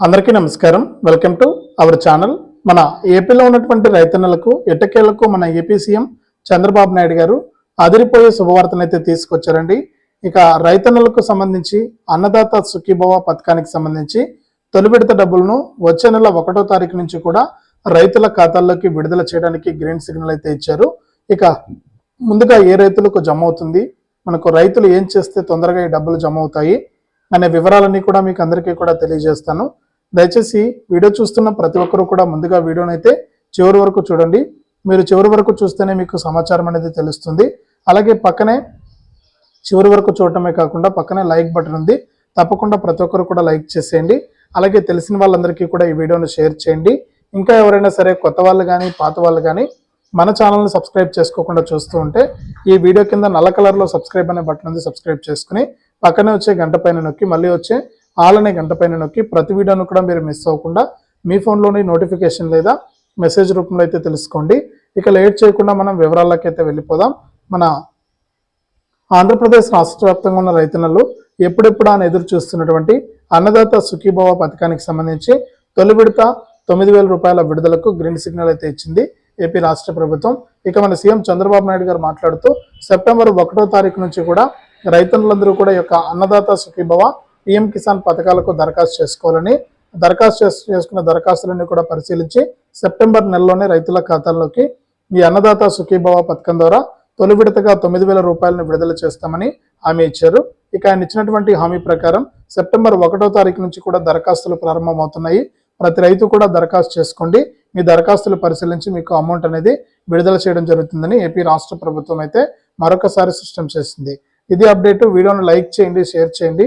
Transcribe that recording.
అందరికీ నమస్కారం. Welcome to our channel మన ఏపీలో ఉన్నటువంటి రైతన్నలకు ఎట్టకేలకు మన ఏపీ సీఎం చంద్రబాబు నాయుడు గారు అదిరిపోయే శుభవార్తనైతే తీసుకొచ్చారండి. ఇక రైతన్నలకు సంబంధించి అన్నదాత సుఖీభవ పథకానికి సంబంధించి తొలి విడత డబ్బులను వచ్చే నెల ఒకటో తారీఖు నుంచి కూడా రైతుల ఖాతాల్లోకి విడుదల చేయడానికి గ్రీన్ సిగ్నల్ అయితే ఇచ్చారు. ఇక ముందుగా ఏ రైతులకు జమ అవుతుంది? మనకు రైతులు ఏం చేస్తే తొందరగా ఈ డబ్బులు జమ అవుతాయి? అనే వివరాలన్నీ కూడా మీకు అందరికీ కూడా తెలియజేస్తాను. దయచేసి వీడియో చూస్తున్న ప్రతి ఒక్కరూ కూడా ముందుగా వీడియోని అయితే చివరి వరకు చూడండి. మీరు చివరి వరకు చూస్తేనే మీకు సమాచారం అనేది తెలుస్తుంది. అలాగే పక్కనే చివరి వరకు చూడటమే కాకుండా పక్కనే లైక్ బటన్ ఉంది. తప్పకుండా ప్రతి ఒక్కరు కూడా లైక్ చేసేయండి. అలాగే తెలిసిన వాళ్ళందరికీ కూడా ఈ వీడియోను షేర్ చేయండి. ఇంకా ఎవరైనా సరే కొత్త వాళ్ళు కానీ పాత వాళ్ళు కానీ మన ఛానల్ని సబ్స్క్రైబ్ చేసుకోకుండా చూస్తూ ఉంటే ఈ వీడియో కింద నల్ల కలర్లో సబ్స్క్రైబ్ అనే బటన్ ఉంది. సబ్స్క్రైబ్ చేసుకుని పక్కనే వచ్చే గంట పైన నొక్కి మళ్ళీ వచ్చే ఆలనే గంట పైన నొక్కి ప్రతి వీడియోను కూడా మీరు మిస్ అవ్వకుండా మీ ఫోన్లోని నోటిఫికేషన్ లేదా మెసేజ్ రూపంలో అయితే తెలుసుకోండి. ఇక లేట్ చేయకుండా మనం వివరాల్లోకి అయితే వెళ్ళిపోదాం. మన ఆంధ్రప్రదేశ్ రాష్ట్ర వ్యాప్తంగా ఉన్న రైతన్నలు ఎప్పుడెప్పుడు ఆయన ఎదురు చూస్తున్నటువంటి అన్నదాత సుఖీభవ పథకానికి సంబంధించి తొలి విడత తొమ్మిది వేల రూపాయల విడుదలకు గ్రీన్ సిగ్నల్ అయితే ఇచ్చింది ఏపీ రాష్ట్ర ప్రభుత్వం. ఇక మన సీఎం చంద్రబాబు నాయుడు గారు మాట్లాడుతూ సెప్టెంబర్ ఒకటో తారీఖు నుంచి కూడా రైతన్నులందరూ కూడా యొక్క అన్నదాత సుఖీభవ పిఎం కిసాన్ పథకాలకు దరఖాస్తు చేసుకోవాలని దరఖాస్తు చేసుకున్న దరఖాస్తులన్నీ కూడా పరిశీలించి సెప్టెంబర్ నెలలోనే రైతుల ఖాతాల్లోకి మీ అన్నదాత సుఖీభవ పథకం ద్వారా తొలి విడతగా తొమ్మిది వేల రూపాయలను విడుదల చేస్తామని హామీ ఇచ్చారు. ఇక ఆయన ఇచ్చినటువంటి హామీ ప్రకారం సెప్టెంబర్ ఒకటో తారీఖు నుంచి కూడా దరఖాస్తులు ప్రారంభమవుతున్నాయి. ప్రతి రైతు కూడా దరఖాస్తు చేసుకోండి. మీ దరఖాస్తులు పరిశీలించి మీకు అమౌంట్ అనేది విడుదల చేయడం జరుగుతుందని ఏపీ రాష్ట్ర ప్రభుత్వం అయితే మరొకసారి స్పష్టం చేసింది. ఇది అప్డేట్. వీడియోను లైక్ చేయండి షేర్ చేయండి.